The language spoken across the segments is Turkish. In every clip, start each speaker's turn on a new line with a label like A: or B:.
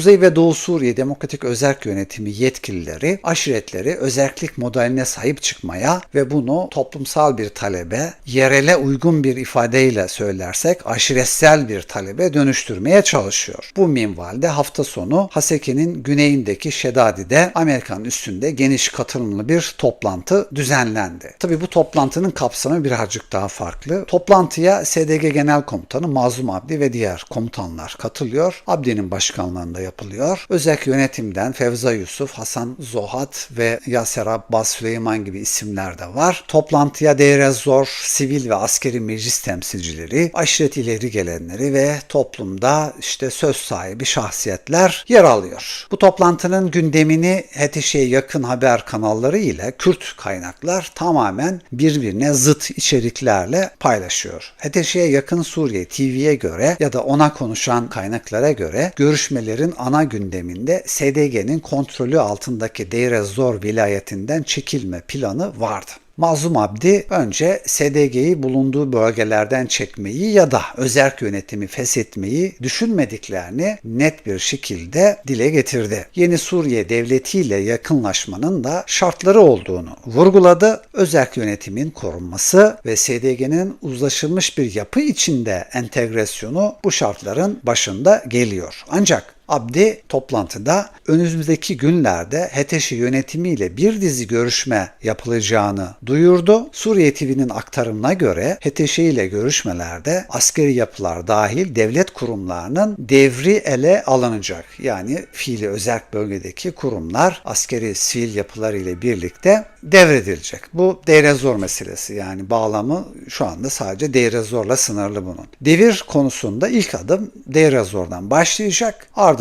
A: Kuzey ve Doğu Suriye Demokratik Özerk Yönetimi yetkilileri aşiretleri özerklik modeline sahip çıkmaya ve bunu toplumsal bir talebe, yerele uygun bir ifadeyle söylersek aşiretsel bir talebe dönüştürmeye çalışıyor. Bu minvalde hafta sonu Haseke'nin güneyindeki Şedadi'de Amerikan üstünde geniş katılımlı bir toplantı düzenlendi. Tabi bu toplantının kapsamı birazcık daha farklı. Toplantıya SDG Genel Komutanı Mazlum Abdi ve diğer komutanlar katılıyor. Abdi'nin başkanlığında yapılıyor. Özek yönetimden Fevza Yusuf, Hasan Zohat ve Yaser Abbas Süleyman gibi isimler de var. Toplantıya Deir Zor, sivil ve askeri meclis temsilcileri, aşiret ileri gelenleri ve toplumda işte söz sahibi şahsiyetler yer alıyor. Bu toplantının gündemini HTŞ'ye yakın haber kanalları ile Kürt kaynaklar tamamen birbirine zıt içeriklerle paylaşıyor. HTŞ'ye yakın Suriye TV'ye göre ya da ona konuşan kaynaklara göre görüşmelerin ana gündeminde SDG'nin kontrolü altındaki Deir ez-Zor vilayetinden çekilme planı vardı. Mazlum Abdi önce SDG'yi bulunduğu bölgelerden çekmeyi ya da özerk yönetimi feshetmeyi düşünmediklerini net bir şekilde dile getirdi. Yeni Suriye devletiyle yakınlaşmanın da şartları olduğunu vurguladı. Özerk yönetimin korunması ve SDG'nin uzlaşılmış bir yapı içinde entegrasyonu bu şartların başında geliyor. Ancak Abdi toplantıda önümüzdeki günlerde HTŞ yönetimiyle bir dizi görüşme yapılacağını duyurdu. Suriye TV'nin aktarımına göre HTŞ ile görüşmelerde askeri yapılar dahil devlet kurumlarının devri ele alınacak. Yani fiili özerk bölgedeki kurumlar askeri sivil yapılar ile birlikte devredilecek. Bu Deirezor meselesi yani bağlamı şu anda sadece Deirezor'la sınırlı bunun. Devir konusunda ilk adım Deirezor'dan başlayacak. Ardından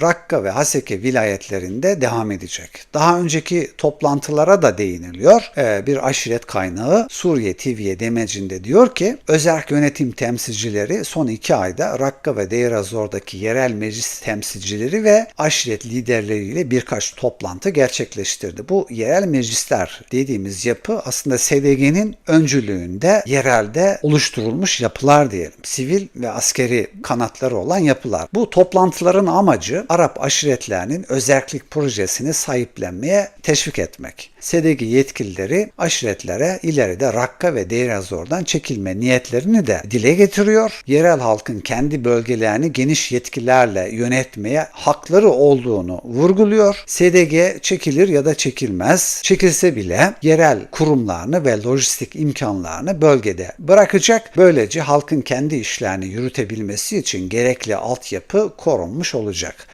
A: Rakka ve Haseke vilayetlerinde devam edecek. Daha önceki toplantılara da değiniliyor. Ee, bir aşiret kaynağı Suriye TV'ye demecinde diyor ki özerk yönetim temsilcileri son iki ayda Rakka ve Deirazor'daki yerel meclis temsilcileri ve aşiret liderleriyle birkaç toplantı gerçekleştirdi. Bu yerel meclisler dediğimiz yapı aslında SDG'nin öncülüğünde yerelde oluşturulmuş yapılar diyelim. Sivil ve askeri kanatları olan yapılar. Bu toplantıların amacı Arap aşiretlerinin özerklik projesini sahiplenmeye teşvik etmek. SDG yetkilileri aşiretlere ileride Rakka ve Deir ez-Zor'dan çekilme niyetlerini de dile getiriyor. Yerel halkın kendi bölgelerini geniş yetkilerle yönetmeye hakları olduğunu vurguluyor. SDG çekilir ya da çekilmez. Çekilse bile yerel kurumlarını ve lojistik imkanlarını bölgede bırakacak. Böylece halkın kendi işlerini yürütebilmesi için gerekli altyapı korunmuş olacak.